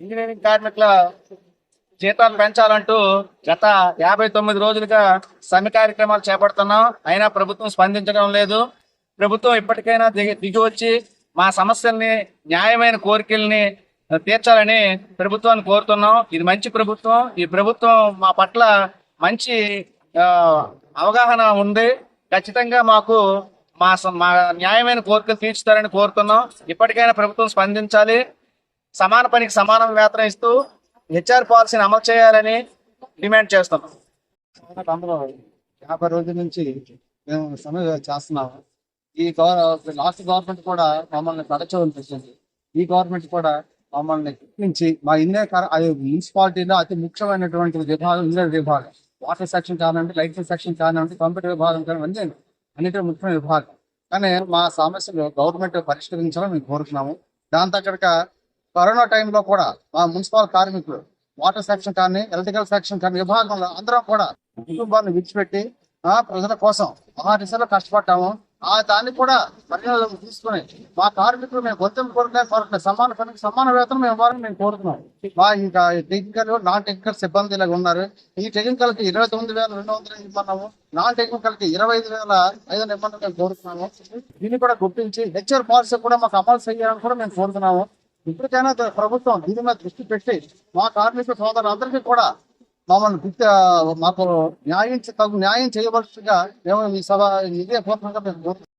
Engineering కార్మికుల జీతాలు పెంచాలంటూ గత యాభై తొమ్మిది రోజులుగా సమ్మె కార్యక్రమాలు చేపడుతున్నాం. అయినా ప్రభుత్వం స్పందించడం లేదు. ప్రభుత్వం ఇప్పటికైనా దిగి దిగి వచ్చి మా సమస్యల్ని న్యాయమైన కోరికల్ని తీర్చాలని ప్రభుత్వాన్ని కోరుతున్నాం. ఇది మంచి ప్రభుత్వం. ఈ ప్రభుత్వం మా పట్ల మంచి అవగాహన ఉంది. ఖచ్చితంగా మాకు మా మా న్యాయమైన కోరికలు తీర్చుతారని కోరుతున్నాం. ఇప్పటికైనా ప్రభుత్వం స్పందించాలి. సమాన పనికి సమానం వేతనం ఇస్తూ హెచ్ఆర్ పాలసీని అమలు చేయాలని డిమాండ్ చేస్తున్నాం. అందులో యాభై రోజుల నుంచి మేము సమ్మె చేస్తున్నాము. ఈ గవర్ లాస్ట్ గవర్నమెంట్ కూడా మమ్మల్ని పడచవలసింది ఈ గవర్నమెంట్ కూడా మమ్మల్ని నుంచి మా ఇండియా మున్సిపాలిటీలో అతి ముఖ్యమైనటువంటి విభాగం ఇంజనీర్ విభాగం. వాటర్ సెక్షన్ కానివ్వండి లైటింగ్ సెక్షన్ కానివ్వండి కంప్యూటర్ విభాగం కానివ్వండి అన్నిటి ముఖ్యమైన విభాగం. కానీ మా సమస్యలు గవర్నమెంట్ పరిష్కరించాలని మేము కోరుతున్నాము దాని తగ్గట్టుగా కరోనా టైంలో కూడా మా మున్సిపల్ కార్మికులు వాటర్ సెక్షన్ కానీ ఎలక్ట్రికల్ సెక్షన్ కానీ విభాగంలో అందరం కూడా కుటుంబాన్ని విడిచిపెట్టి ఆ ప్రజల కోసం ఆ దిశలో కష్టపడ్డాము. ఆ దాన్ని కూడా పరిగణలోకి తీసుకుని మా కార్మికులు మేము గొంతు కోరుకునే కోరట్లేదు సమాన పనికి సమాన వేతనం మేము ఇవ్వాలని మేము కోరుతున్నాం. మా ఇంకా టెక్నికల్ నాన్ టెక్నికల్ సిబ్బంది ఇలాగ ఉన్నారు. ఈ టెక్నికల్కి ఇరవై తొమ్మిది వేల రెండు వందలు ఇవ్వన్నాము నాన్ టెక్నికల్కి ఇరవై ఐదు వేల ఐదు వందలు ఇవ్వమని మేము కోరుతున్నాము దీన్ని కూడా గుర్తించి హెచ్ఆర్ పాలసీ కూడా మాకు అమలు చేయాలని కూడా మేము కోరుతున్నాము. ఇప్పటికైనా ప్రభుత్వం దీని మీద దృష్టి పెట్టి మా కార్మిక సోదరులందరికీ కూడా మమ్మల్ని మాకు న్యాయం తగు న్యాయం చేయవలసిగా మేము ఈ సభ ఇదే పూర్వకంగా మేము